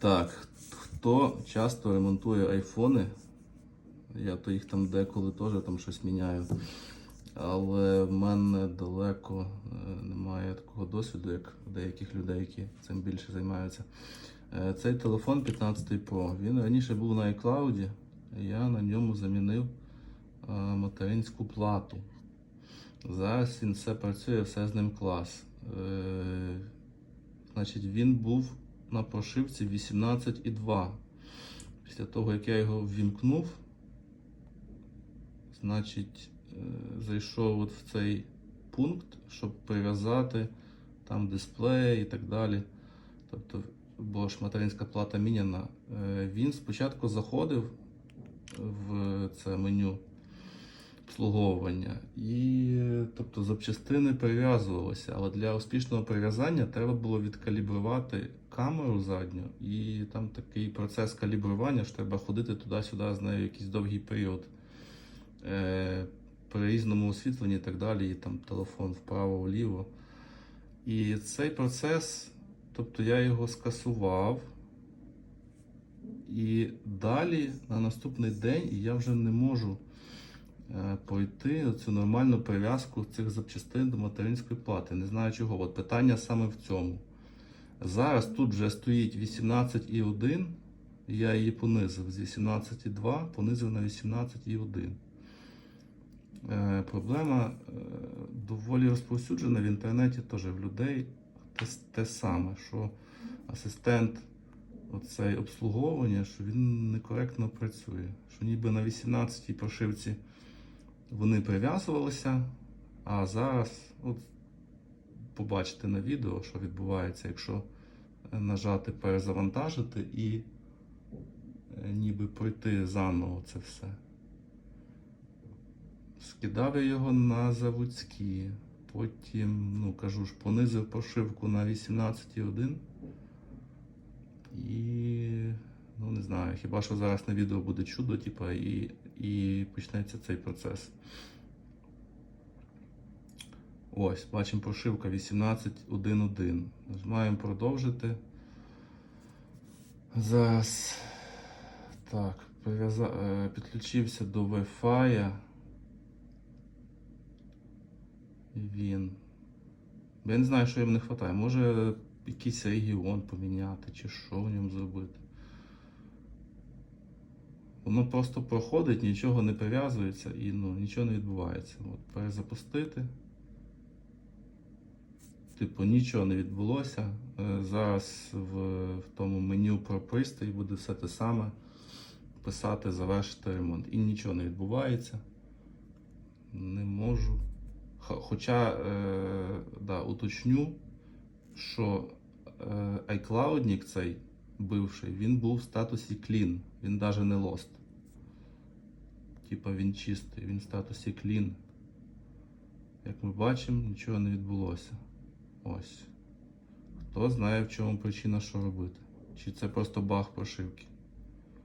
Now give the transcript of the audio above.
Так, хто часто ремонтує айфони, я то їх там деколи теж там щось міняю. Але в мене далеко е, немає такого досвіду, як у деяких людей, які цим більше займаються. Е, Цей телефон 15 Pro, він раніше був на iCloud, я на ньому замінив е, материнську плату. Зараз він все працює, все з ним клас. Значить, він був на прошивці 18,2. Після того, як я його ввімкнув, значить, е, зайшов от в цей пункт, щоб прив'язати там дисплей і так далі. Тобто, бо ж материнська плата міняна. Е, Він спочатку заходив в це меню обслуговування. І тобто запчастини прив'язувалися, але для успішного прив'язання треба було відкалібрувати камеру задню, і там такий процес калібрування, що треба ходити туди-сюди з нею якийсь довгий період. Е, при різному освітленні і так далі, і там телефон вправо-вліво. І цей процес, тобто я його скасував. І далі на наступний день я вже не можу е, пройти цю нормальну прив'язку цих запчастин до материнської плати. Не знаю чого. От питання саме в цьому. Зараз тут вже стоїть 18,1, я її понизив з 18,2, понизив на 18,1. Е, проблема е, доволі розповсюджена в інтернеті теж в людей те, те саме, що асистент оцей обслуговування, що він некоректно працює. Що ніби на 18-й прошивці вони прив'язувалися, а зараз от побачите на відео, що відбувається, якщо е, нажати перезавантажити і е, ніби пройти заново це все. Скидав я його на заводські. Потім, ну кажу ж, понизив прошивку на 18,1. І ну не знаю, хіба що зараз на відео буде чудо, типа, і, і почнеться цей процес. Ось, бачимо прошивка 18.1.1. Нажимаємо продовжити. Зараз. Так, е, підключився до Wi-Fi. Він. Я не знаю, що їм не вистачає. Може якийсь регіон поміняти, чи що в ньому зробити. Воно просто проходить, нічого не прив'язується і ну, нічого не відбувається. От, перезапустити. Типу, нічого не відбулося. Е, Зараз в, в тому меню про пристрій буде все те саме. Писати завершити ремонт. І нічого не відбувається. Не можу. Хоча, е, да, уточню, що е, iCloudник цей бивший, він був в статусі clean, він навіть не lost. Типа він чистий, він в статусі clean. Як ми бачимо, нічого не відбулося. Ось. Хто знає, в чому причина, що робити. Чи це просто баг прошивки.